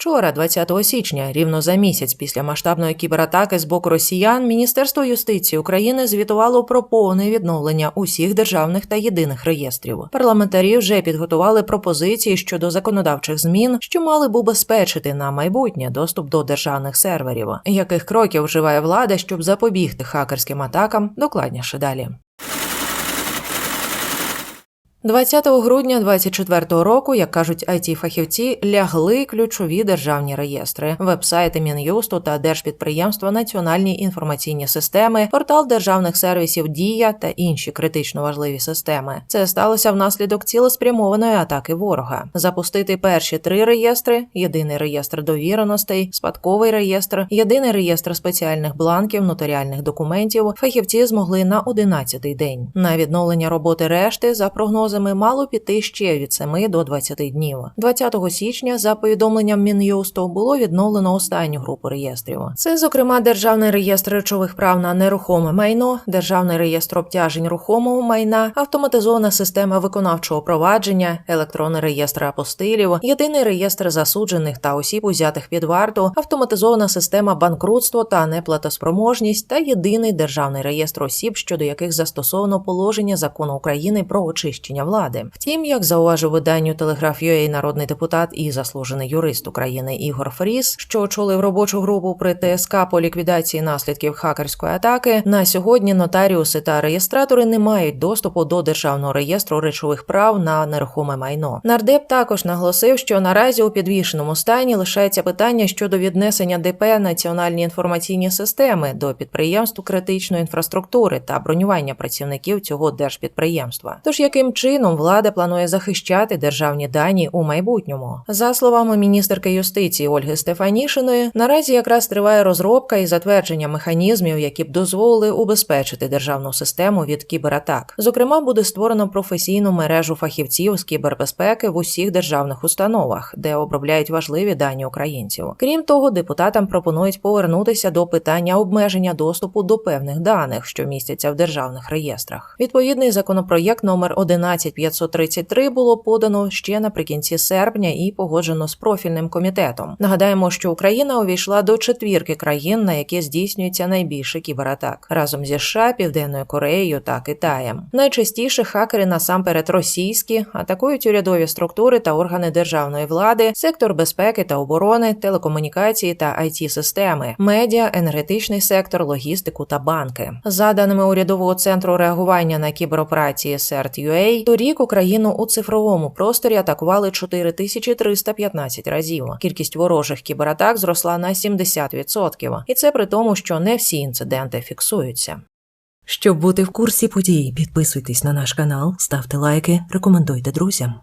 Вчора, 20 січня, рівно за місяць після масштабної кібератаки з боку росіян, Міністерство юстиції України звітувало про повне відновлення усіх державних та єдиних реєстрів. Парламентарі вже підготували пропозиції щодо законодавчих змін, що мали б убезпечити на майбутнє доступ до державних серверів. Яких кроків вживає влада, щоб запобігти хакерським атакам? Докладніше далі. 20 грудня 2024 року, як кажуть it фахівці лягли ключові державні реєстри, вебсайти Мін'юсту та держпідприємства, національні інформаційні системи, портал державних сервісів Дія та інші критично важливі системи. Це сталося внаслідок цілеспрямованої атаки ворога. Запустити перші три реєстри: єдиний реєстр довіреностей, спадковий реєстр, єдиний реєстр спеціальних бланків, нотаріальних документів. Фахівці змогли на 11-й день. На відновлення роботи решти за прогнозами мало піти ще від 7 до 20 днів. 20 січня, за повідомленням Мін'юсту, було відновлено останню групу реєстрів. Це, зокрема, державний реєстр речових прав на нерухоме майно, державний реєстр обтяжень рухомого майна, автоматизована система виконавчого провадження, електронний реєстр апостилів, єдиний реєстр засуджених та осіб, узятих під варту, автоматизована система банкрутство та неплатоспроможність та єдиний державний реєстр осіб, щодо яких застосовано положення закону України про очищення влади. Втім, як зауважив виданню Телеграф.UA народний депутат і заслужений юрист України Ігор Фріс, що очолив робочу групу при ТСК по ліквідації наслідків хакерської атаки, на сьогодні нотаріуси та реєстратори не мають доступу до державного реєстру речових прав на нерухоме майно. Нардеп також наголосив, що наразі у підвішеному стані лишається питання щодо віднесення ДП національні інформаційні системи до підприємств критичної інфраструктури та бронювання працівників цього держпідприємства. Тож яким чином влада планує захищати державні дані у майбутньому? За словами міністерки юстиції Ольги Стефанішиної, наразі якраз триває розробка і затвердження механізмів, які б дозволили убезпечити державну систему від кібератак. Зокрема, буде створено професійну мережу фахівців з кібербезпеки в усіх державних установах, де обробляють важливі дані українців. Крім того, депутатам пропонують повернутися до питання обмеження доступу до певних даних, що містяться в державних реєстрах. Відповідний законопроєкт номер 11533 було подано ще наприкінці серпня і погоджено з профільним комітетом. Нагадаємо, що Україна увійшла до четвірки країн, на які здійснюється найбільше кібератак разом зі США, Південною Кореєю та Китаєм. Найчастіше хакери насамперед російські атакують урядові структури та органи державної влади, сектор безпеки та оборони, телекомунікації та it системи медіа, енергетичний сектор, логістику та банки. За даними урядового центру реагування на кібероперації CERT.UA, торік Україну у цифровому просторі атакували 4315 разів. Кількість ворожих кібератак зросла на 70%. І це при тому, що не всі інциденти фіксуються. Щоб бути в курсі подій, підписуйтесь на наш канал, ставте лайки, рекомендуйте друзям.